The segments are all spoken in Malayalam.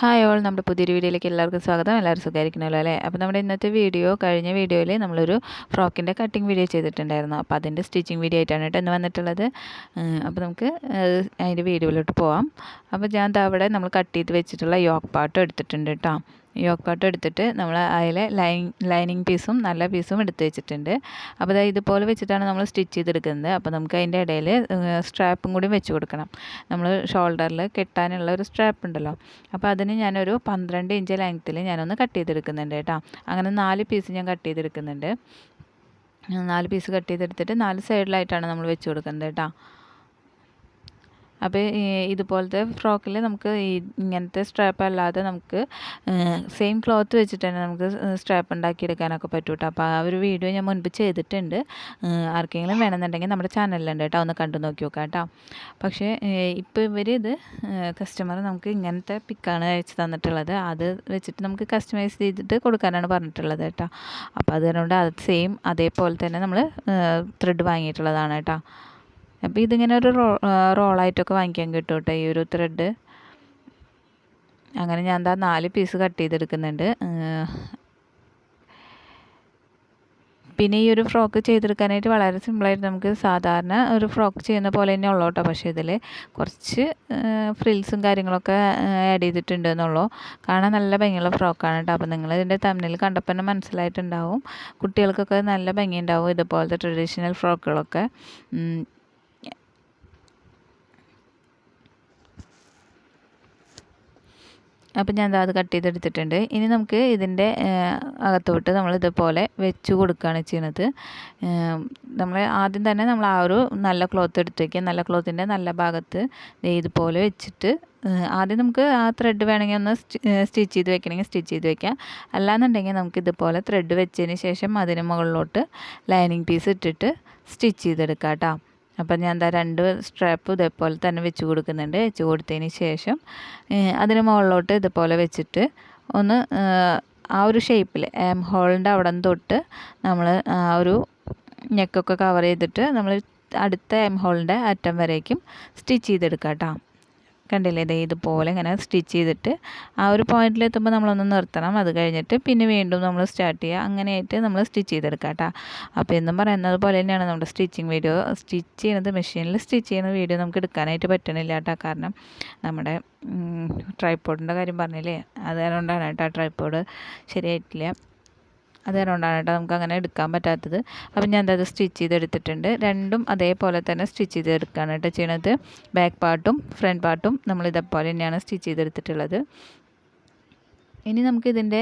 ഹായ് ഓൾ നമ്മുടെ പുതിയൊരു വീഡിയോയിലേക്ക് എല്ലാവർക്കും സ്വാഗതം. എല്ലാവരും സുഖമായിരിക്കണമല്ലോ അല്ലേ? അപ്പോൾ നമ്മുടെ ഇന്നത്തെ വീഡിയോ കഴിഞ്ഞ വീഡിയോയിൽ നമ്മളൊരു ഫ്രോക്കിന്റെ കട്ടിങ് വീഡിയോ ചെയ്തിട്ടുണ്ടായിരുന്നു. അപ്പോൾ അതിന്റെ സ്റ്റിച്ചിങ് വീഡിയോ ആയിട്ടാണ് കേട്ടോ ഇന്ന് വന്നിട്ടുള്ളത്. അപ്പോൾ നമുക്ക് അതിന്റെ വീഡിയോയിലോട്ട് പോവാം. അപ്പോൾ ഞാൻ അവിടെ നമ്മൾ കട്ട് ചെയ്ത് വെച്ചിട്ടുള്ള യോക്ക് പാട്ടും എടുത്തിട്ടുണ്ട് കേട്ടോ. യോക്ക് പാട്ടും എടുത്തിട്ട് നമ്മൾ അതിലെ ലൈൻ ലൈനിങ് പീസും നല്ല പീസും എടുത്ത് വെച്ചിട്ടുണ്ട്. അപ്പോൾ ദാ ഇതുപോലെ വെച്ചിട്ടാണ് നമ്മൾ സ്റ്റിച്ച് ചെയ്തെടുക്കുന്നത്. അപ്പോൾ നമുക്ക് അതിന്റെ ഇടയിൽ സ്ട്രാപ്പും കൂടി വെച്ച് കൊടുക്കണം. നമ്മൾ ഷോൾഡറിൽ കെട്ടാനുള്ള ഒരു സ്ട്രാപ്പ് ഉണ്ടല്ലോ. അപ്പോൾ അതിന് ഞാനൊരു പന്ത്രണ്ട് ഇഞ്ച് ലെങ്ത്തിൽ ഞാനൊന്ന് കട്ട് ചെയ്തെടുക്കുന്നുണ്ട് കേട്ടോ. അങ്ങനെ നാല് പീസ് ഞാൻ കട്ട് ചെയ്തെടുക്കുന്നുണ്ട്. നാല് പീസ് കട്ട് ചെയ്തെടുത്തിട്ട് നാല് സൈഡിലായിട്ടാണ് നമ്മൾ വെച്ച് കൊടുക്കുന്നത് കേട്ടോ. അപ്പോൾ ഇതുപോലത്തെ ഫ്രോക്കിൽ നമുക്ക് ഇങ്ങനത്തെ സ്ട്രാപ്പ് അല്ലാതെ നമുക്ക് സെയിം ക്ലോത്ത് വെച്ചിട്ട് തന്നെ നമുക്ക് സ്ട്രാപ്പ് ഉണ്ടാക്കിയെടുക്കാനൊക്കെ പറ്റും കേട്ടോ അപ്പോൾ ആ ഒരു വീഡിയോ ഞാൻ മുൻപ് ചെയ്തിട്ടുണ്ട്. ആർക്കെങ്കിലും വേണമെന്നുണ്ടെങ്കിൽ നമ്മുടെ ചാനലിലുണ്ട് കേട്ടോ ഒന്ന് കണ്ടു നോക്കി നോക്കാം കേട്ടോ പക്ഷേ ഇപ്പോൾ ഇവർ ഇത് കസ്റ്റമർ നമുക്ക് ഇങ്ങനത്തെ പിക്കാണ് അയച്ചു തന്നിട്ടുള്ളത്. അത് വെച്ചിട്ട് നമുക്ക് കസ്റ്റമൈസ് ചെയ്തിട്ട് കൊടുക്കാനാണ് പറഞ്ഞിട്ടുള്ളത് കേട്ടോ അപ്പോൾ അതുകൊണ്ട് അത് സെയിം അതേപോലെ തന്നെ നമ്മൾ ത്രെഡ് വാങ്ങിയിട്ടുള്ളതാണ് കേട്ടോ അപ്പോൾ ഇതിങ്ങനെ ഒരു റോ റോളായിട്ടൊക്കെ വാങ്ങിക്കാൻ കിട്ടും കേട്ടോ ഈ ഒരു ത്രെഡ് അങ്ങനെ ഞാൻ എന്താ നാല് പീസ് കട്ട് ചെയ്തെടുക്കുന്നുണ്ട്. പിന്നെ ഈ ഒരു ഫ്രോക്ക് ചെയ്തെടുക്കാനായിട്ട് വളരെ സിമ്പിളായിട്ട് നമുക്ക് സാധാരണ ഒരു ഫ്രോക്ക് ചെയ്യുന്ന പോലെ തന്നെ ഉള്ളൂ കേട്ടോ പക്ഷേ ഇതിൽ കുറച്ച് ഫ്രിൽസും കാര്യങ്ങളൊക്കെ ആഡ് ചെയ്തിട്ടുണ്ട് എന്നുള്ളൂ. കാണാൻ നല്ല ഭംഗിയുള്ള ഫ്രോക്കാണ് കേട്ടോ. അപ്പോൾ നിങ്ങൾ ഇതിന്റെ തമ്മിൽ കണ്ടപ്പോൾ തന്നെ മനസ്സിലായിട്ടുണ്ടാവും. കുട്ടികൾക്കൊക്കെ നല്ല ഭംഗിയുണ്ടാവും ഇതുപോലത്തെ ട്രഡീഷണൽ ഫ്രോക്കുകളൊക്കെ അപ്പം ഞാൻ അത് കട്ട് ചെയ്തെടുത്തിട്ടുണ്ട്. ഇനി നമുക്ക് ഇതിന്റെ അകത്തോട്ട് നമ്മൾ ഇതുപോലെ വെച്ച് കൊടുക്കുകയാണ് ചെയ്യുന്നത്. നമ്മൾ ആദ്യം തന്നെ നമ്മൾ ആ ഒരു നല്ല ക്ലോത്ത് എടുത്ത് വയ്ക്കുക നല്ല ക്ലോത്തിന്റെ നല്ല ഭാഗത്ത് ഇതുപോലെ വെച്ചിട്ട് ആദ്യം നമുക്ക് ആ ത്രെഡ് വേണമെങ്കിൽ ഒന്ന് സ്റ്റിച്ച് ചെയ്ത് വെക്കണമെങ്കിൽ സ്റ്റിച്ച് ചെയ്ത് വെക്കാം. അല്ലാന്നുണ്ടെങ്കിൽ നമുക്ക് ഇതുപോലെ ത്രെഡ് വെച്ചതിന് ശേഷം അതിന് മുകളിലോട്ട് ലൈനിങ് പീസ് ഇട്ടിട്ട് സ്റ്റിച്ച് ചെയ്തെടുക്കാം കേട്ടോ. അപ്പം ഞാൻ എന്താ രണ്ട് സ്ട്രാപ്പ് ഇതേപോലെ തന്നെ വെച്ച് കൊടുക്കുന്നുണ്ട്. വെച്ച് കൊടുത്തതിന് ശേഷം അതിന് മുകളിലോട്ട് ഇതുപോലെ വെച്ചിട്ട് ഒന്ന് ആ ഒരു ഷേപ്പിൽ എം ഹോളിന്റെ അവിടെ നിന്ന് തൊട്ട് നമ്മൾ ആ ഒരു നെക്കൊക്കെ കവർ ചെയ്തിട്ട് നമ്മൾ അടുത്ത എം ഹോളിന്റെ അറ്റം വരേക്കും സ്റ്റിച്ച് ചെയ്തെടുക്കാം കേട്ടോ കണ്ടില്ലേ? ഇതേ ഇതുപോലെ ഇങ്ങനെ സ്റ്റിച്ച് ചെയ്തിട്ട് ആ ഒരു പോയിന്റിലെത്തുമ്പോൾ നമ്മളൊന്ന് നിർത്തണം. അത് കഴിഞ്ഞിട്ട് പിന്നെ വീണ്ടും നമ്മൾ സ്റ്റാർട്ട് ചെയ്യുക. അങ്ങനെയായിട്ട് നമ്മൾ സ്റ്റിച്ച് ചെയ്തെടുക്കുക കേട്ടോ. അപ്പോൾ എന്നും പറയുന്നത് പോലെ തന്നെയാണ് നമ്മുടെ സ്റ്റിച്ചിങ് വീഡിയോ സ്റ്റിച്ച് ചെയ്യുന്നത് മെഷീനിൽ സ്റ്റിച്ച് ചെയ്യുന്ന വീഡിയോ നമുക്ക് എടുക്കാനായിട്ട് പറ്റണില്ല കേട്ടോ. കാരണം നമ്മുടെ ട്രൈപ്പോഡിന്റെ കാര്യം പറഞ്ഞില്ലേ? അതുകൊണ്ടാണ് കേട്ടോ ട്രൈപ്പോഡ് ശരിയായിട്ടില്ല. അത് കൊണ്ടാണ് കേട്ടോ. നമുക്ക് അങ്ങനെ എടുക്കാൻ പറ്റാത്തത്. അപ്പം ഞാൻ അത് സ്റ്റിച്ച് ചെയ്തെടുത്തിട്ടുണ്ട്. രണ്ടും അതേപോലെ തന്നെ സ്റ്റിച്ച് ചെയ്തെടുക്കുകയാണ് കേട്ടോ ചെയ്യണത്. ബാക്ക് പാർട്ടും ഫ്രണ്ട് പാർട്ടും നമ്മൾ ഇതേപോലെ തന്നെയാണ് സ്റ്റിച്ച് ചെയ്തെടുത്തിട്ടുള്ളത്. ഇനി നമുക്ക് ഇതിന്റെ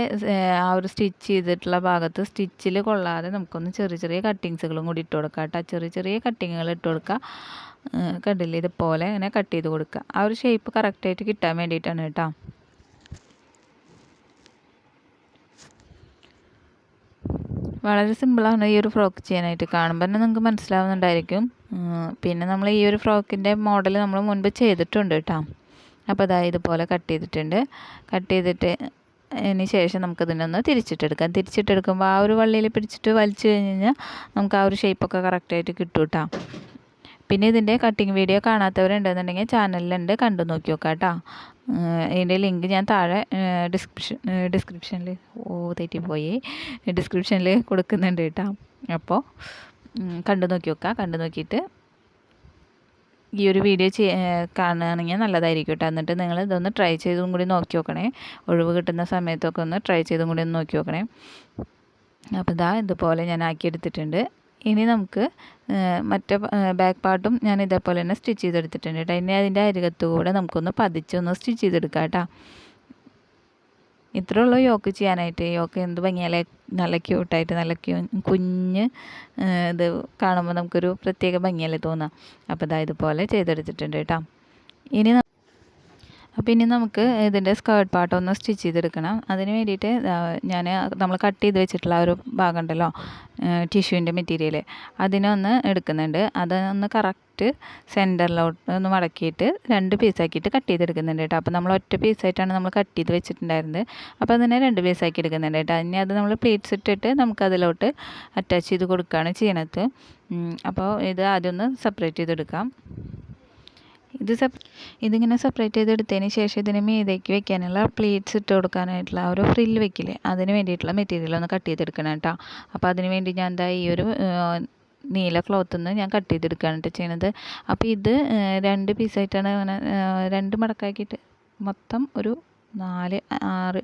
ആ ഒരു സ്റ്റിച്ച് ചെയ്തിട്ടുള്ള ഭാഗത്ത് സ്റ്റിച്ചിൽ കൊള്ളാതെ നമുക്കൊന്ന് ചെറിയ ചെറിയ കട്ടിങ്സുകളും കൂടി ഇട്ട് കൊടുക്കാം കേട്ടോ. ചെറിയ ചെറിയ കട്ടിങ്ങുകൾ ഇട്ട് കൊടുക്കുക. കണ്ടില്ലേ? ഇതുപോലെ ഇങ്ങനെ കട്ട് ചെയ്ത് കൊടുക്കുക. ആ ഒരു ഷേപ്പ് കറക്റ്റായിട്ട് കിട്ടാൻ വേണ്ടിയിട്ടാണ് കേട്ടോ. വളരെ സിമ്പിളാണ് ഈ ഒരു ഫ്രോക്ക് ചെയ്യാനായിട്ട്. കാണുമ്പോൾ തന്നെ നിങ്ങൾക്ക് മനസ്സിലാവുന്നുണ്ടായിരിക്കും. പിന്നെ നമ്മൾ ഈ ഒരു ഫ്രോക്കിന്റെ മോഡൽ നമ്മൾ മുൻപ് ചെയ്തിട്ടുണ്ട് കേട്ടോ അപ്പോൾ അതായത് ഇതുപോലെ കട്ട് ചെയ്തിട്ടുണ്ട്. കട്ട് ചെയ്തിട്ട് അതിന് ശേഷം നമുക്കതിനൊന്ന് തിരിച്ചിട്ടെടുക്കാം. തിരിച്ചിട്ടെടുക്കുമ്പോൾ ആ ഒരു വള്ളിയിൽ പിടിച്ചിട്ട് വലിച്ചു കഴിഞ്ഞ് കഴിഞ്ഞാൽ നമുക്ക് ആ ഒരു ഷേപ്പൊക്കെ കറക്റ്റായിട്ട് കിട്ടും കേട്ടോ പിന്നെ ഇതിന്റെ കട്ടിങ് വീഡിയോ കാണാത്തവരുണ്ടെന്നുണ്ടെങ്കിൽ ചാനലിലുണ്ട് കണ്ടു നോക്കി നോക്കാം കേട്ടോ ഇതിന്റെ ലിങ്ക് ഞാൻ താഴെ ഡിസ്ക്രിപ്ഷൻ ഡിസ്ക്രിപ്ഷനിൽ ഓ തെറ്റിപ്പോയി. ഡിസ്ക്രിപ്ഷനിൽ കൊടുക്കുന്നുണ്ട് കേട്ടോ. അപ്പോൾ കണ്ടു നോക്കി നോക്കാം. കണ്ടു നോക്കിയിട്ട് ഈ ഒരു വീഡിയോ കാണുകയാണെങ്കിൽ നല്ലതായിരിക്കും കേട്ടോ. എന്നിട്ട് നിങ്ങൾ ഇതൊന്ന് ട്രൈ ചെയ്തും കൂടി നോക്കി നോക്കണേ. ഒഴിവ് കിട്ടുന്ന സമയത്തൊക്കെ ഒന്ന് ട്രൈ ചെയ്തും കൂടി ഒന്ന് നോക്കി നോക്കണേ. അപ്പോൾ ഇതാ ഇതുപോലെ ഞാൻ ആക്കിയെടുത്തിട്ടുണ്ട്. ഇനി നമുക്ക് മറ്റേ ബാക്ക് പാർട്ടും ഞാൻ ഇതേപോലെ തന്നെ സ്റ്റിച്ച് ചെയ്തെടുത്തിട്ടുണ്ട് കേട്ടോ. ഇനി അതിന്റെ അരികത്ത് കൂടെ നമുക്കൊന്ന് പതിച്ചൊന്ന് സ്റ്റിച്ച് ചെയ്തെടുക്കാം കേട്ടോ. ഉള്ളൂ യോക്ക് ചെയ്യാനായിട്ട്. യോക്ക് എന്ത് ഭംഗിയാലേ നല്ല ക്യൂട്ടായിട്ട് നല്ല ക്യൂ കുഞ്ഞ് ഇത് കാണുമ്പോൾ നമുക്കൊരു പ്രത്യേക ഭംഗിയല്ലേ തോന്നാം. അപ്പോൾ ഇതാ ഇതുപോലെ ചെയ്തെടുത്തിട്ടുണ്ട് കേട്ടോ. ഇനി അപ്പോൾ ഇനി നമുക്ക് ഇതിന്റെ സ്കേർട്ട് പാർട്ട് ഒന്ന് സ്റ്റിച്ച് ചെയ്തെടുക്കണം. അതിന് വേണ്ടിയിട്ട് ഞാൻ നമ്മൾ കട്ട് ചെയ്ത് വെച്ചിട്ടുള്ള ഒരു ഭാഗം ഉണ്ടല്ലോ ടിഷ്യൂവിന്റെ മെറ്റീരിയൽ അതിനൊന്ന് എടുക്കുന്നുണ്ട്. അതൊന്ന് കറക്റ്റ് സെന്ററിലോട്ട് ഒന്ന് മടക്കിയിട്ട് രണ്ട് പീസാക്കിയിട്ട് കട്ട് ചെയ്തെടുക്കുന്നുണ്ട് കേട്ടോ. അപ്പോൾ നമ്മൾ ഒറ്റ പീസായിട്ടാണ് നമ്മൾ കട്ട് ചെയ്ത് വെച്ചിട്ടുണ്ടായിരുന്നത്. അപ്പോൾ അതിനെ രണ്ട് പീസാക്കി എടുക്കുന്നുണ്ട് കേട്ടോ. ഇനി അത് നമ്മൾ പ്ലേറ്റ്സ് ഇട്ടിട്ട് നമുക്ക് അതിലോട്ട് അറ്റാച്ച് ചെയ്ത് കൊടുക്കുകയാണ് ചെയ്യണത്. അപ്പോൾ ഇത് ആദ്യം ഒന്ന് സെപ്പറേറ്റ് ചെയ്തെടുക്കാം. ഇത് സെപ് ഇതിങ്ങനെ സെപ്പറേറ്റ് ചെയ്തെടുത്തതിന് ശേഷം ഇതിന് മീതേക്ക് വെക്കാനുള്ള പ്ലേറ്റ്സ് ഇട്ട് കൊടുക്കാനായിട്ടുള്ള ഒരു ഫ്രില്ല് വെക്കില്ലേ അതിന് വേണ്ടിയിട്ടുള്ള മെറ്റീരിയൽ ഒന്ന് കട്ട് ചെയ്തെടുക്കണം കേട്ടോ. അപ്പോൾ അതിന് വേണ്ടി ഞാൻ എന്താ ഈ ഒരു നീല ക്ലോത്ത് നിന്ന് ഞാൻ കട്ട് ചെയ്തെടുക്കുകയാണ് കേട്ടോ ചെയ്യണത്. അപ്പോൾ ഇത് രണ്ട് പീസായിട്ടാണ് അങ്ങനെ രണ്ട് മടക്കാക്കിയിട്ട് മൊത്തം ഒരു നാല് ആറ്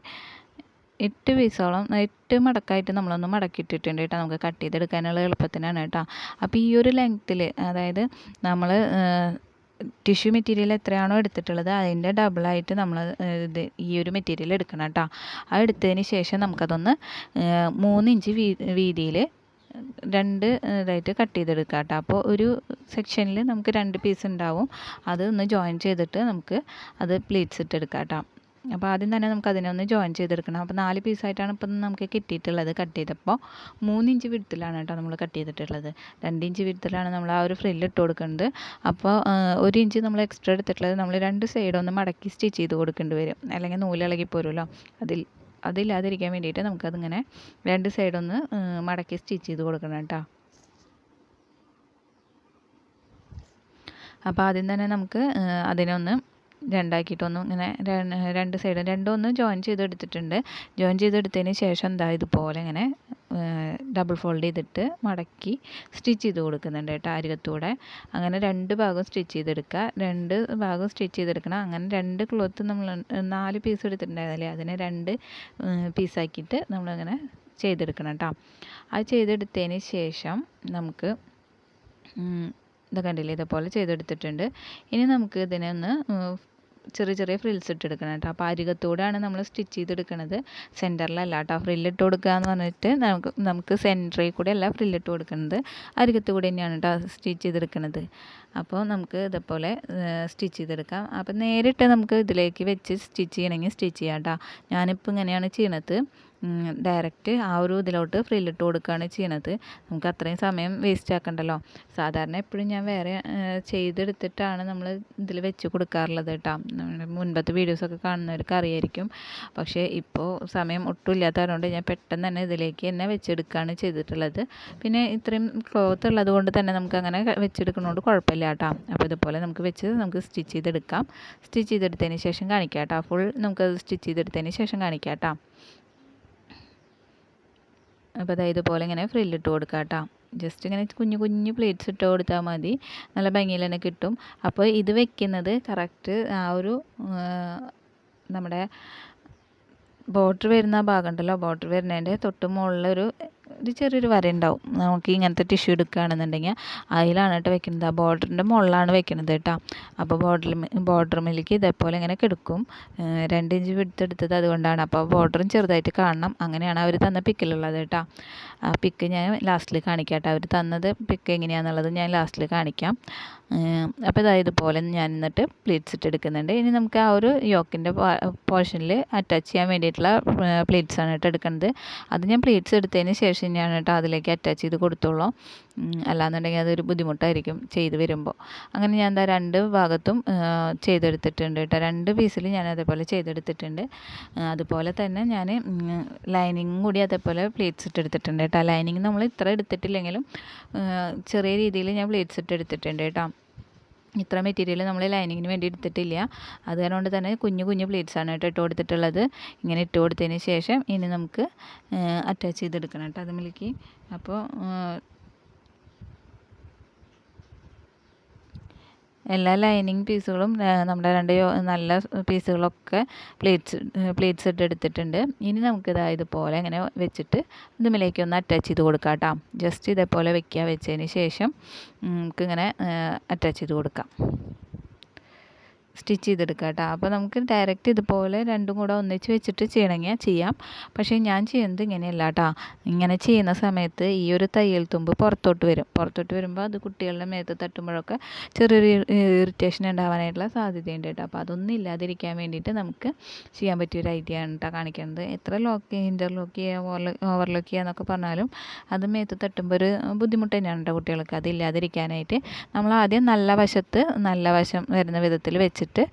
എട്ട് പീസോളം എട്ട് മടക്കായിട്ട് നമ്മളൊന്ന് മടക്കിയിട്ടിട്ടുണ്ട് കേട്ടോ. നമുക്ക് കട്ട് ചെയ്തെടുക്കാനുള്ള എളുപ്പത്തിനാണ് കേട്ടോ. അപ്പോൾ ഈ ഒരു ലെങ്ത്തിൽ അതായത് നമ്മൾ ടിഷ്യൂ മെറ്റീരിയൽ എത്രയാണോ എടുത്തിട്ടുള്ളത് അതിന്റെ ഡബിളായിട്ട് നമ്മൾ ഇത് ഈ ഒരു മെറ്റീരിയൽ എടുക്കണം കേട്ടോ. അത് എടുത്തതിന് ശേഷം നമുക്കതൊന്ന് മൂന്ന് ഇഞ്ച് വീ വീതിയിൽ രണ്ട് ഇതായിട്ട് കട്ട് ചെയ്തെടുക്കാം കേട്ടോ. അപ്പോൾ ഒരു സെക്ഷനിൽ നമുക്ക് രണ്ട് പീസ് ഉണ്ടാവും. അത് ഒന്ന് ജോയിൻ ചെയ്തിട്ട് നമുക്ക് അത് പ്ലീറ്റ്സ് ഇട്ടെടുക്കാം കേട്ടോ. അപ്പോൾ ആദ്യം തന്നെ നമുക്ക് അതിനെ ഒന്ന് ജോയിൻ ചെയ്തെടുക്കണം. അപ്പോൾ നാല് പീസായിട്ടാണ് ഇപ്പം നമുക്ക് കിട്ടിയിട്ടുള്ളത് കട്ട് ചെയ്തപ്പോൾ മൂന്നിഞ്ച് വിടുത്തിലാണ് കേട്ടോ നമ്മൾ കട്ട് ചെയ്തിട്ടുള്ളത്. രണ്ട് ഇഞ്ച് വിടുത്തിലാണ് നമ്മൾ ആ ഒരു ഫ്രില്ല് ഇട്ട് കൊടുക്കുന്നത്. അപ്പോൾ ഒരു ഇഞ്ച് നമ്മൾ എക്സ്ട്രാ എടുത്തിട്ടുള്ളത് നമ്മൾ രണ്ട് സൈഡ് ഒന്ന് മടക്കി സ്റ്റിച്ച് ചെയ്ത് കൊടുക്കേണ്ടി വരും. അല്ലെങ്കിൽ നൂലിളകി പോരുമല്ലോ അതിൽ അതില്ലാതിരിക്കാൻ വേണ്ടിയിട്ട് നമുക്കതിങ്ങനെ രണ്ട് സൈഡൊന്ന് മടക്കി സ്റ്റിച്ച് ചെയ്ത് കൊടുക്കണം കേട്ടോ. അപ്പോൾ ആദ്യം തന്നെ നമുക്ക് അതിനൊന്ന് രണ്ടാക്കിയിട്ടൊന്നും ഇങ്ങനെ രണ്ട് സൈഡും രണ്ടും ഒന്ന് ജോയിൻ ചെയ്തെടുത്തിട്ടുണ്ട്. ജോയിൻ ചെയ്തെടുത്തതിന് ശേഷം എന്താ ഇതുപോലെ ഇങ്ങനെ ഡബിൾ ഫോൾഡ് ചെയ്തിട്ട് മടക്കി സ്റ്റിച്ച് ചെയ്ത് കൊടുക്കുന്നുണ്ട് കേട്ടോ അരികത്തൂടെ അങ്ങനെ രണ്ട് ഭാഗം സ്റ്റിച്ച് ചെയ്തെടുക്കുക. രണ്ട് ഭാഗം സ്റ്റിച്ച് ചെയ്തെടുക്കണം. അങ്ങനെ രണ്ട് ക്ലോത്ത് നമ്മൾ നാല് പീസ് എടുത്തിട്ടുണ്ടായിരുന്നില്ലേ? അതിനെ രണ്ട് പീസാക്കിയിട്ട് നമ്മളിങ്ങനെ ചെയ്തെടുക്കണം കേട്ടോ. അത് ചെയ്തെടുത്തതിന് ശേഷം നമുക്ക് ഇത് കണ്ടില്ലേ? ഇതുപോലെ ചെയ്തെടുത്തിട്ടുണ്ട്. ഇനി നമുക്ക് ഇതിനെ ഒന്ന് ചെറിയ ചെറിയ ഫ്രിൽസ് ഇട്ടെടുക്കണം കേട്ടോ. അപ്പോൾ അരികത്തൂടെയാണ് നമ്മൾ സ്റ്റിച്ച് ചെയ്തെടുക്കുന്നത് സെന്ററിലല്ല കേട്ടോ. ഫ്രില്ലിട്ട് കൊടുക്കുക എന്ന് പറഞ്ഞിട്ട് നമുക്ക് നമുക്ക് സെന്ററിൽ കൂടെ അല്ല ഫ്രില്ലിട്ട് കൊടുക്കുന്നത് അരികത്ത് കൂടെ തന്നെയാണ് കേട്ടോ സ്റ്റിച്ച് ചെയ്തെടുക്കുന്നത് അപ്പോൾ നമുക്ക് ഇതേപോലെ സ്റ്റിച്ച് ചെയ്തെടുക്കാം. അപ്പോൾ നേരിട്ട് നമുക്ക് ഇതിലേക്ക് വെച്ച് സ്റ്റിച്ച് ചെയ്യണമെങ്കിൽ സ്റ്റിച്ച് ചെയ്യാം കേട്ടോ. ഞാനിപ്പോൾ ഇങ്ങനെയാണ് ചെയ്യണത്. ഡയറക്റ്റ് ആ ഒരു ഇതിലോട്ട് ഫ്രില്ലിട്ട് കൊടുക്കുകയാണ് ചെയ്യണത്. നമുക്ക് അത്രയും സമയം വേസ്റ്റ് ആക്കണ്ടല്ലോ. സാധാരണ എപ്പോഴും ഞാൻ വേറെ ചെയ്തെടുത്തിട്ടാണ് നമ്മൾ ഇതിൽ വെച്ച് കൊടുക്കാറുള്ളത് കേട്ടോ. മുൻപത്തെ വീഡിയോസൊക്കെ കാണുന്നവർക്ക് അറിയായിരിക്കും. പക്ഷേ ഇപ്പോൾ സമയം ഒട്ടും ഇല്ലാത്തതുകൊണ്ട് ഞാൻ പെട്ടെന്ന് തന്നെ ഇതിലേക്ക് തന്നെ വെച്ചെടുക്കുകയാണ് ചെയ്തിട്ടുള്ളത്. പിന്നെ ഇത്രയും ക്ലോത്ത് ഉള്ളത് കൊണ്ട് തന്നെ നമുക്ക് അങ്ങനെ വെച്ചെടുക്കുന്നതുകൊണ്ട് കുഴപ്പമില്ല കേട്ടോ. അപ്പോൾ ഇതുപോലെ നമുക്ക് വെച്ച് നമുക്ക് സ്റ്റിച്ച് ചെയ്തെടുക്കാം. സ്റ്റിച്ച് ചെയ്തെടുത്തതിന് ശേഷം കാണിക്കാം കേട്ടോ. ഫുൾ നമുക്ക് സ്റ്റിച്ച് ചെയ്തെടുത്തതിന് ശേഷം കാണിക്കാം കേട്ടോ. അപ്പോൾ അതായത് ഇതുപോലെ ഇങ്ങനെ ഫ്രില്ലിട്ട് കൊടുക്കാം കേട്ടോ ജസ്റ്റ് ഇങ്ങനെ കുഞ്ഞു കുഞ്ഞു പ്ലേറ്റ്സ് ഇട്ട് കൊടുത്താൽ മതി. നല്ല ഭംഗിയിൽ തന്നെ കിട്ടും. അപ്പോൾ ഇത് വെക്കുന്നത് കറക്റ്റ് ആ ഒരു നമ്മുടെ ബോർഡർ വരുന്ന ഭാഗം ഉണ്ടല്ലോ. ബോർഡർ വരുന്നതിന്റെ തൊട്ട് മുകളിലൊരു ഒരു ചെറിയൊരു വര ഉണ്ടാവും നമുക്ക് ഇങ്ങനത്തെ ടിഷ്യൂ എടുക്കുകയാണെന്നുണ്ടെങ്കിൽ അതിലാണ് കേട്ടോ വെക്കുന്നത്. ആ ബോർഡറിന്റെ മുകളിലാണ് വെക്കുന്നത് കേട്ടോ. അപ്പോൾ ബോർഡർ ബോർഡർ മില്ലിക്ക് ഇതേപോലെ ഇങ്ങനെ കിടക്കും. രണ്ട് ഇഞ്ച് വിടുത്തെടുത്തത് അതുകൊണ്ടാണ്. അപ്പോൾ ബോർഡറും ചെറുതായിട്ട് കാണണം. അങ്ങനെയാണ് അവർ തന്ന പിക്കിലുള്ളത് കേട്ടോ. ആ പിക്ക് ഞാൻ ലാസ്റ്റിൽ കാണിക്കാം അവർ തന്നത് പിക്ക് എങ്ങനെയാണെന്നുള്ളത് ഞാൻ ലാസ്റ്റിൽ കാണിക്കാം. അപ്പോൾ ഇതാ ഇതുപോലെ ഞാൻ എന്നിട്ട് പ്ലേറ്റ്സ് ഇട്ട് എടുക്കുന്നുണ്ട്. ഇനി നമുക്ക് ആ ഒരു യോക്കിന്റെ പോർഷനിൽ അറ്റാച്ച് ചെയ്യാൻ വേണ്ടിയിട്ടുള്ള പ്ലേറ്റ്സാണ് കേട്ടോ എടുക്കുന്നത് അത് ഞാൻ പ്ലേറ്റ്സ് എടുത്തതിന് ശേഷം ഞാൻ കേട്ടോ അതിലേക്ക് അറ്റാച്ച് ചെയ്ത് കൊടുത്തോളൂ. അല്ലാന്നുണ്ടെങ്കിൽ അതൊരു ബുദ്ധിമുട്ടായിരിക്കും ചെയ്ത് വരുമ്പോൾ. അങ്ങനെ ഞാൻ എന്താ രണ്ട് ഭാഗത്തും ചെയ്തെടുത്തിട്ടുണ്ട് കേട്ടോ. രണ്ട് പീസിൽ ഞാൻ അതേപോലെ ചെയ്തെടുത്തിട്ടുണ്ട്. അതുപോലെ തന്നെ ഞാൻ ലൈനിങ് കൂടി അതേപോലെ പ്ലേറ്റ്സ് ഇട്ട് എടുത്തിട്ടുണ്ട് കേട്ടോ. ലൈനിങ് നമ്മൾ ഇത്ര എടുത്തിട്ടില്ലെങ്കിലും ചെറിയ രീതിയിൽ ഞാൻ പ്ലേറ്റ്സ് ഇട്ട് എടുത്തിട്ടുണ്ട് കേട്ടോ. ഇത്ര മെറ്റീരിയൽ നമ്മൾ ലൈനിങ്ങിന് വേണ്ടി എടുത്തിട്ടില്ല. അതുകൊണ്ട് തന്നെ കുഞ്ഞു കുഞ്ഞു ആണ് കേട്ടോ ഇട്ട് കൊടുത്തിട്ടുള്ളത്. ഇങ്ങനെ ഇട്ട് കൊടുത്തതിന് ശേഷം ഇനി നമുക്ക് അറ്റാച്ച് ചെയ്തെടുക്കണം കേട്ടോ. അതുമിലേക്ക് അപ്പോൾ എല്ലാ ലൈനിങ് പീസുകളും നമ്മുടെ രണ്ട് നല്ല പീസുകളൊക്കെ പ്ലേറ്റ്സ് പ്ലേറ്റ്സ് ഇട്ട് എടുത്തിട്ടുണ്ട്. ഇനി നമുക്ക് ഇതാ ഇതുപോലെ ഇങ്ങനെ വെച്ചിട്ട് ഇതുമിലേക്ക് ഒന്ന് അറ്റാച്ച് ചെയ്ത് കൊടുക്കാം കേട്ടോ. ജസ്റ്റ് ഇതേപോലെ വെക്കുക വെച്ചതിന് ശേഷം നമുക്കിങ്ങനെ അറ്റാച്ച് ചെയ്ത് കൊടുക്കാം. സ്റ്റിച്ച് ചെയ്തെടുക്കുക കേട്ടോ. അപ്പോൾ നമുക്ക് ഡയറക്റ്റ് ഇതുപോലെ രണ്ടും കൂടെ ഒന്നിച്ച് വെച്ചിട്ട് ചെയ്യണമെങ്കിൽ ചെയ്യാം. പക്ഷേ ഞാൻ ചെയ്യുന്നത് ഇങ്ങനെയല്ല കേട്ടോ. ഇങ്ങനെ ചെയ്യുന്ന സമയത്ത് ഈ ഒരു തയ്യൽ തുമ്പ് പുറത്തോട്ട് വരും. പുറത്തോട്ട് വരുമ്പോൾ അത് കുട്ടികളുടെ മേത്ത് തട്ടുമ്പോഴൊക്കെ ചെറിയൊരു ഇറിറ്റേഷൻ ഉണ്ടാവാനായിട്ടുള്ള സാധ്യതയുണ്ട് കേട്ടോ. അപ്പോൾ അതൊന്നും ഇല്ലാതിരിക്കാൻ വേണ്ടിയിട്ട് നമുക്ക് ചെയ്യാൻ പറ്റിയൊരു ഐഡിയ ആണ് കേട്ടോ കാണിക്കുന്നത്. എത്ര ലോക്ക് ഇന്റർലോക്ക് ചെയ്യുക ഓവർലോക്ക് ചെയ്യുക എന്നൊക്കെ പറഞ്ഞാലും അത് മേത്ത് തട്ടുമ്പോൾ ഒരു ബുദ്ധിമുട്ട് തന്നെയാണ് കേട്ടോ കുട്ടികൾക്ക്. അതില്ലാതിരിക്കാനായിട്ട് നമ്മൾ ആദ്യം നല്ല വശത്ത് നല്ല വശം വരുന്ന വിധത്തിൽ വെച്ചിട്ട് വെച്ചിട്ട്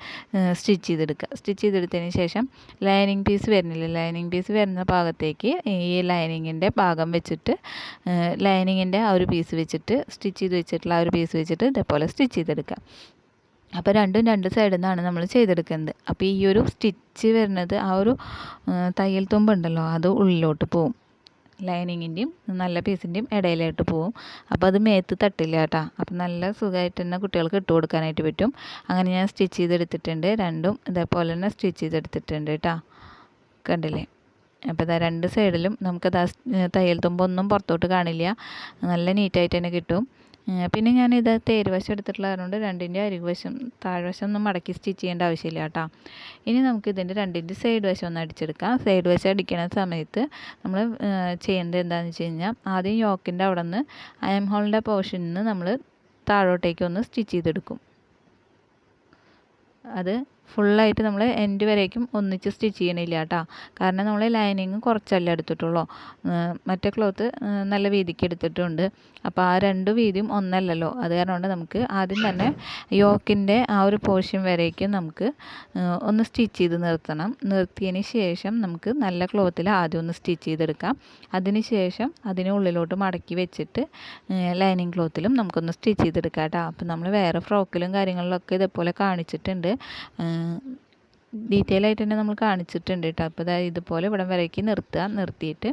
സ്റ്റിച്ച് ചെയ്തെടുക്കുക സ്റ്റിച്ച് ചെയ്തെടുത്തതിന് ശേഷം ലൈനിങ് പീസ് വരുന്നില്ല? ലൈനിങ് പീസ് വരുന്ന ഭാഗത്തേക്ക് ഈ ലൈനിങ്ങിന്റെ ഭാഗം വെച്ചിട്ട് ലൈനിങ്ങിന്റെ ആ ഒരു പീസ് വെച്ചിട്ട് സ്റ്റിച്ച് ചെയ്ത് വെച്ചിട്ടുള്ള ആ ഒരു പീസ് വെച്ചിട്ട് ഇതേപോലെ സ്റ്റിച്ച് ചെയ്തെടുക്കുക അപ്പോൾ രണ്ടും രണ്ട് സൈഡിൽ നിന്നാണ് നമ്മൾ ചെയ്തെടുക്കുന്നത്. അപ്പോൾ ഈ ഒരു സ്റ്റിച്ച് വരുന്നത് ആ ഒരു തയ്യൽ തുമ്പുണ്ടല്ലോ അത് ഉള്ളിലോട്ട് പോവും. ലൈനിങ്ങിന്റെയും നല്ല പീസിന്റെയും ഇടയിലായിട്ട് പോവും. അപ്പോൾ അത് മേത്ത് തട്ടില്ല കേട്ടോ. അപ്പോൾ നല്ല സുഖമായിട്ട് തന്നെ കുട്ടികൾക്ക് ഇട്ട് കൊടുക്കാനായിട്ട് പറ്റും. അങ്ങനെ ഞാൻ സ്റ്റിച്ച് ചെയ്തെടുത്തിട്ടുണ്ട്. രണ്ടും ഇതേപോലെ തന്നെ സ്റ്റിച്ച് ചെയ്തെടുത്തിട്ടുണ്ട് കേട്ടോ. കണ്ടില്ലേ? അപ്പോൾ ഇതാ രണ്ട് സൈഡിലും നമുക്കത് തയ്യൽ തുമ്പൊന്നും പുറത്തോട്ട് കാണില്ല. നല്ല നീറ്റായിട്ട് തന്നെ കിട്ടും. പിന്നെ ഞാൻ തേര് വശം എടുത്തിട്ടുള്ളതുകൊണ്ട് രണ്ടിന്റെ അരികുവശം താഴ്വശം ഒന്നും മടക്കി സ്റ്റിച്ച് ചെയ്യേണ്ട ആവശ്യമില്ല കേട്ടോ. ഇനി നമുക്ക് ഇതിന്റെ രണ്ടിന്റെ സൈഡ് വശം ഒന്ന് അടിച്ചെടുക്കാം. സൈഡ് വശം അടിക്കുന്ന സമയത്ത് നമ്മൾ ചെയ്യേണ്ടത് എന്താണെന്ന് വെച്ച് കഴിഞ്ഞാൽ ആദ്യം യോക്കിന്റെ അവിടെ നിന്ന് അയം ഹോളിന്റെ പോർഷനിൽ നിന്ന് നമ്മൾ താഴോട്ടേക്ക് ഒന്ന് സ്റ്റിച്ച് ചെയ്തെടുക്കും. അത് ഫുള്ളായിട്ട് നമ്മൾ എൻഡ് വരേക്കും ഒന്നിച്ച് സ്റ്റിച്ച് ചെയ്യണില്ല കേട്ടോ. കാരണം നമ്മൾ ലൈനിങ് കുറച്ചല്ല എടുത്തിട്ടുള്ളൂ. മറ്റേ ക്ലോത്ത് നല്ല വീതിക്ക് എടുത്തിട്ടുണ്ട്. അപ്പോൾ ആ രണ്ട് വീതിയും ഒന്നല്ലല്ലോ. അത് കാരണം കൊണ്ട് നമുക്ക് ആദ്യം തന്നെ യോക്കിന്റെ ആ ഒരു പോർഷൻ വരേക്കും നമുക്ക് ഒന്ന് സ്റ്റിച്ച് ചെയ്ത് നിർത്തണം. നിർത്തിയതിന് ശേഷം നമുക്ക് നല്ല ക്ലോത്തിൽ ആദ്യം ഒന്ന് സ്റ്റിച്ച് ചെയ്തെടുക്കാം. അതിന് ശേഷം അതിന് ഉള്ളിലോട്ട് മടക്കി വെച്ചിട്ട് ലൈനിങ് ക്ലോത്തിലും നമുക്കൊന്ന് സ്റ്റിച്ച് ചെയ്തെടുക്കാം കേട്ടോ. അപ്പോൾ നമ്മൾ വേറെ ഫ്രോക്കിലും കാര്യങ്ങളിലൊക്കെ ഇതേപോലെ കാണിച്ചിട്ടുണ്ട്. ഡീറ്റെയിൽ ആയിട്ട് തന്നെ നമ്മൾ കാണിച്ചിട്ടുണ്ട് കേട്ടോ. അപ്പോൾ അതായത് ഇതുപോലെ ഇവിടം വരയ്ക്ക് നിർത്തുക. നിർത്തിയിട്ട്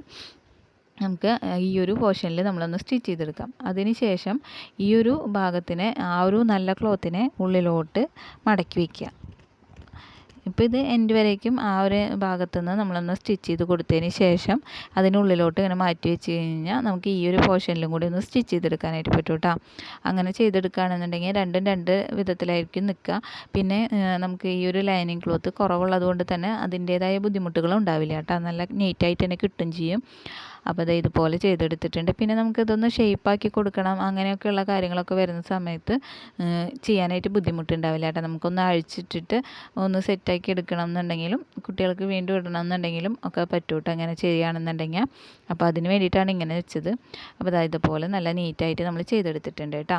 നമുക്ക് ഈ ഒരു പോർഷനിൽ നമ്മളൊന്ന് സ്റ്റിച്ച് ചെയ്തെടുക്കാം. അതിന് ശേഷം ഈ ഒരു ഭാഗത്തിനെ ആ ഒരു നല്ല ക്ലോത്തിനെ ഉള്ളിലോട്ട് മടക്കി വയ്ക്കുക ഇപ്പോൾ ഇത് എൻഡ് വരേക്കും ആ ഒരു ഭാഗത്തുനിന്ന് നമ്മളൊന്ന് സ്റ്റിച്ച് ചെയ്ത് കൊടുത്തതിന് ശേഷം അതിനുള്ളിലോട്ട് ഇങ്ങനെ മാറ്റി വെച്ച് കഴിഞ്ഞാൽ നമുക്ക് ഈ ഒരു പോർഷനിലും കൂടി ഒന്ന് സ്റ്റിച്ച് ചെയ്തെടുക്കാനായിട്ട് പറ്റും കേട്ടോ. അങ്ങനെ ചെയ്തെടുക്കുകയാണെന്നുണ്ടെങ്കിൽ രണ്ടും രണ്ട് വിധത്തിലായിരിക്കും നിൽക്കുക. പിന്നെ നമുക്ക് ഈ ഒരു ലൈനിങ് ക്ലോത്ത് കുറവുള്ളത് കൊണ്ട് തന്നെ അതിന്റേതായ ബുദ്ധിമുട്ടുകളും ഉണ്ടാവില്ല കേട്ടോ. നല്ല നീറ്റായിട്ട് തന്നെ കിട്ടും ചെയ്യും. അപ്പോൾ അത് ഇതുപോലെ ചെയ്തെടുത്തിട്ടുണ്ട്. പിന്നെ നമുക്ക് നമുക്കിതൊന്ന് ഷേപ്പാക്കി കൊടുക്കണം. അങ്ങനെയൊക്കെയുള്ള കാര്യങ്ങളൊക്കെ വരുന്ന സമയത്ത് ചെയ്യാനായിട്ട് ബുദ്ധിമുട്ടുണ്ടാവില്ല കേട്ടോ. നമുക്കൊന്ന് അഴിച്ചിട്ടിട്ട് ഒന്ന് സെറ്റാക്കി എടുക്കണം എന്നുണ്ടെങ്കിലും കുട്ടികൾക്ക് വീണ്ടും ഇടണം എന്നുണ്ടെങ്കിലും ഒക്കെ പറ്റൂട്ടോ അങ്ങനെ ചെയ്യുകയാണെന്നുണ്ടെങ്കിൽ അപ്പോൾ അതിന് വേണ്ടിയിട്ടാണ് ഇങ്ങനെ വെച്ചത്. അപ്പോൾ അതായത് ഇതുപോലെ നല്ല നീറ്റായിട്ട് നമ്മൾ ചെയ്തെടുത്തിട്ടുണ്ട് കേട്ടോ.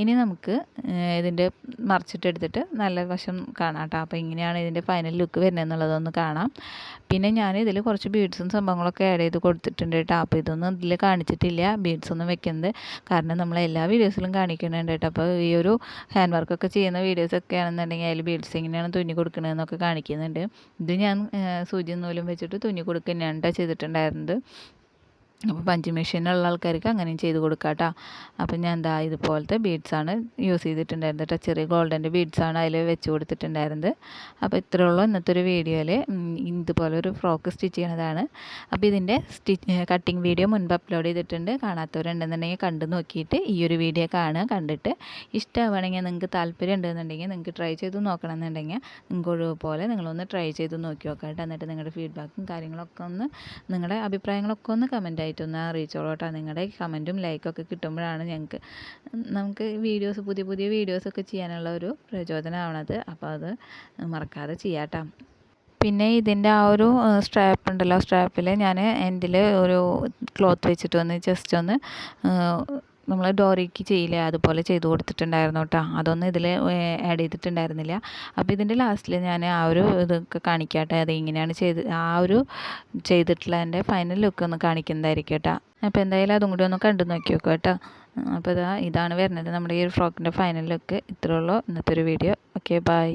ഇനി നമുക്ക് ഇതിന്റെ മറിച്ചിട്ടെടുത്തിട്ട് നല്ല വശം കാണാം കേട്ടോ. അപ്പോൾ ഇങ്ങനെയാണ് ഇതിന്റെ ഫൈനൽ ലുക്ക് വരുന്നത് എന്നുള്ളതൊന്ന് കാണാം. പിന്നെ ഞാൻ ഇതിൽ കുറച്ച് ബീഡ്സും സംഭവങ്ങളൊക്കെ ആഡ് ചെയ്ത് കൊടുത്തിട്ടുണ്ട്. കേട്ടോ. അപ്പോൾ ഇതൊന്നും ഇതിൽ കാണിച്ചിട്ടില്ല. ബീഡ്സ് ഒന്നും വെക്കുന്നത് കാരണം നമ്മൾ എല്ലാ വീഡിയോസിലും കാണിക്കുന്നുണ്ട് കേട്ടോ. അപ്പോൾ ഈ ഒരു ഹാൻഡ് വർക്കൊക്കെ ചെയ്യുന്ന വീഡിയോസൊക്കെ ആണെന്നുണ്ടെങ്കിൽ അതിൽ ബീഡ്സ് എങ്ങനെയാണ് തുന്നി കൊടുക്കണതെന്നൊക്കെ കാണിക്കുന്നുണ്ട്. ഇത് ഞാൻ സൂചി നൂലും വെച്ചിട്ട് തുന്നി കൊടുക്കുന്നതാണ് ചെയ്തിട്ടുണ്ടായിരുന്നത്. അപ്പോൾ പഞ്ച് മെഷീനുള്ള ആൾക്കാർക്ക് അങ്ങനെയും ചെയ്ത് കൊടുക്കാം കേട്ടോ. അപ്പം ഞാൻ എന്താ ഇതുപോലത്തെ ബീഡ്സാണ് യൂസ് ചെയ്തിട്ടുണ്ടായിരുന്നത് കേട്ടോ. ചെറിയ ഗോൾഡന്റെ ബീഡ്സാണ് അതിൽ വെച്ച് കൊടുത്തിട്ടുണ്ടായിരുന്നത്. അപ്പോൾ ഇത്രയേ ഉള്ളൂ ഇന്നത്തെ ഒരു വീഡിയോയിൽ ഇതുപോലെ ഒരു ഫ്രോക്ക് സ്റ്റിച്ച് ചെയ്യണതാണ്. അപ്പോൾ ഇതിന്റെ സ്റ്റിച്ച് കട്ടിങ് വീഡിയോ മുൻപ് അപ്ലോഡ് ചെയ്തിട്ടുണ്ട്. കാണാത്തവരുണ്ടെന്നുണ്ടെങ്കിൽ കണ്ടു നോക്കിയിട്ട് ഈ ഒരു വീഡിയോ കാണുക കണ്ടിട്ട് ഇഷ്ടമാണെങ്കിൽ നിങ്ങൾക്ക് താല്പര്യം ഉണ്ടെന്നുണ്ടെങ്കിൽ നിങ്ങൾക്ക് ട്രൈ ചെയ്ത് നോക്കണം എന്നുണ്ടെങ്കിൽ നിങ്ങൾക്ക് ഒഴിവുപോലെ നിങ്ങളൊന്ന് ട്രൈ ചെയ്ത് നോക്കി നോക്കാം കേട്ടോ. എന്നിട്ട് നിങ്ങളുടെ ഫീഡ്ബാക്കും കാര്യങ്ങളൊക്കെ ഒന്ന് നിങ്ങളുടെ അഭിപ്രായങ്ങളൊക്കെ ഒന്ന് കമന്റ് ആയിട്ടൊന്ന് അറിയിച്ചോളൂ കേട്ടോ. നിങ്ങളുടെ കമന്റും ലൈക്കൊക്കെ കിട്ടുമ്പോഴാണ് ഞങ്ങൾക്ക് നമുക്ക് വീഡിയോസ് പുതിയ പുതിയ വീഡിയോസൊക്കെ ചെയ്യാനുള്ള ഒരു പ്രചോദനമാവണത്. അപ്പോൾ അത് മറക്കാതെ ചെയ്യാട്ടോ പിന്നെ ഇതിന്റെ ആ ഒരു സ്ട്രാപ്പ് ഉണ്ടല്ലോ സ്ട്രാപ്പിൽ ഞാൻ എൻഡിൽ ഒരു ക്ലോത്ത് വെച്ചിട്ട് ഒന്ന് ജസ്റ്റ് ഒന്ന് നമ്മൾ ഡോറിക്ക് ചെയ്യില്ലേ? അതുപോലെ ചെയ്ത് കൊടുത്തിട്ടുണ്ടായിരുന്നു കേട്ടോ അതൊന്നും ഇതിൽ ആഡ് ചെയ്തിട്ടുണ്ടായിരുന്നില്ല. അപ്പോൾ ഇതിന്റെ ലാസ്റ്റിൽ ഞാൻ ആ ഒരു ഇതൊക്കെ കാണിക്കാട്ടെ. അത് ഇങ്ങനെയാണ് ചെയ്ത് ആ ഒരു ചെയ്തിട്ടുള്ള എന്റെ ഫൈനൽ ലുക്ക് ഒന്ന് കാണിക്കുന്നതായിരിക്കും കേട്ടോ അപ്പോൾ എന്തായാലും അതും കൂടി ഒന്ന് കണ്ടു നോക്കി നോക്കുക കേട്ടോ അപ്പോൾ ഇതാ ഇതാണ് വരുന്നത് നമ്മുടെ ഈ ഒരു ഫ്രോക്കിന്റെ ഫൈനൽ ലുക്ക് ഇത്രയുള്ളൂ ഇന്നത്തെ ഒരു വീഡിയോ ഓക്കെ ബൈ